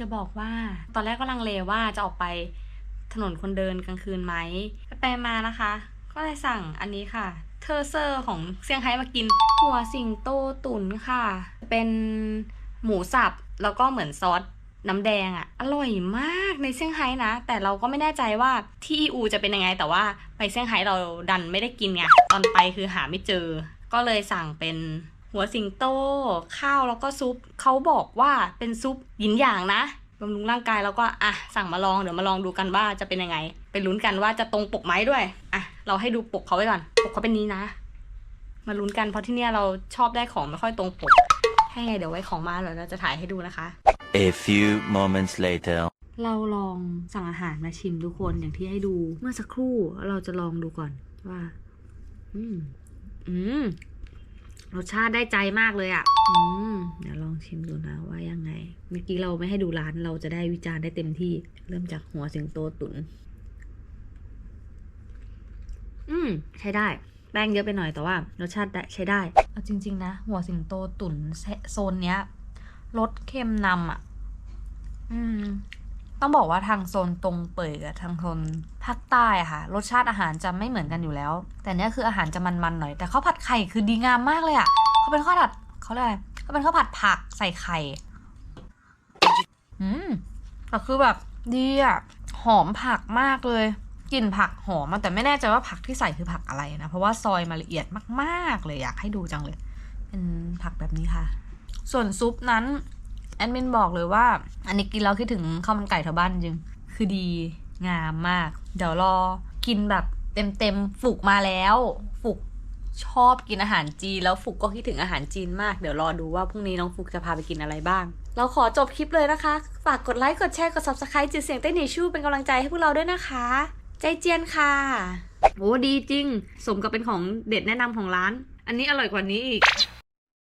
จะบอกว่าตอนแรกก็ลังเลว่าจะออกไปถนนคนเดินกลางคืนไหมไปมานะคะ ก็เลยสั่งอันนี้ค่ะ เทอร์เซอร์ของเซี่ยงไฮ้มากิน หัวสิงโตตุ๋นค่ะ เป็นหมูสับแล้วก็เหมือนซอสน้ำแดงอะอร่อยมากในเซี่ยงไฮ้นะ แต่เราก็ไม่แน่ใจว่าที่อูจะเป็นยังไง แต่ว่าไปเซี่ยงไฮ้เราดันไม่ได้กินไงตอนไปคือหาไม่เจอ ก็เลยสั่งเป็น หัวสิงโต ข้าวแล้วก็ซุปเขาบอกว่าเป็นซุปหยินหยางนะบำรุงร่างกายแล้วก็อะสั่งมาลองเดี๋ยวมาลองดูกันว่าจะเป็นยังไง ไปลุ้นกันว่าจะตรงปกไหมด้วยอะเราให้ดูปกเขาไว้ก่อน ปกเขาเป็นนี้นะ มาลุ้นกันเพราะที่เนี่ยเราชอบได้ของไม่ค่อยตรงปกให้ไงเดี๋ยวไว้ของมาเดี๋ยวเราจะถ่ายให้ดูนะคะ A few moments later. เราลองสั่งอาหารมาชิมทุกคนอย่างที่ให้ดู เมื่อสักครู่เราจะลองดูก่อนว่า อืม อืม รสชาติได้ใจมากเลยอะ่ะอืมเดี๋ยวลองชิมดูนะว่ายังไง เมื่อกี้เราไม่ให้ดูร้านเราจะได้วิจารณ์ได้เต็มที่ เริ่มจากหัวสิงโตตุน อืม ใช้ได้ แป้งเยอะไปหน่อยแต่ว่ารสชาติได้ใช้ได้ เอาจริง ๆ นะ หัวสิงโตตุนโซนเนี้ยรสเค็มนำอะ อืม ต้องบอกว่าทางโซนตรงเปิดกับทางโซนภาคใต้อะค่ะ รสชาติอาหารจะไม่เหมือนกันอยู่แล้ว แต่เนี้ยคืออาหารจะมันๆหน่อย แต่ข้าวผัดไข่คือดีงามมากเลยอะเขาเป็นข้าวผัดเขาเรียกอะไรเขาเป็นข้าวผัดผักใส่ไข่ อืมแต่คือแบบดีอะหอมผักมากเลยกลิ่นผักหอมอะแต่ไม่แน่ใจว่าผักที่ใส่คือผักอะไรนะ เพราะว่าซอยมาละเอียดมาก ๆ เลยอยากให้ดูจังเลย เป็นผักแบบนี้ค่ะ ส่วนซุปนั้น แอดมินบอกเลยว่า อันนี้กินแล้วคิดถึงข้าวมันไก่แถวบ้านจริง คือดีงามมาก เดี๋ยวรอกินแบบเต็มเต็มๆฝุกมาแล้วฝุกชอบกินอาหารจีนแล้วฝุกก็คิดถึงอาหารจีนมาก เดี๋ยวรอดูว่าพรุ่งนี้น้องฝุกจะพาไปกินอะไรบ้าง เราขอจบคลิปเลยนะคะ ฝากกดไลค์กดแชร์กด subscribe จืดเสียงเต้นหนีชู่เป็นกำลังใจให้พวกเราด้วยนะคะ ใจเจียนค่ะโอ้ดีจริง สมกับเป็นของเด็ดแนะนำของร้าน อันนี้อร่อยกว่านี้อีก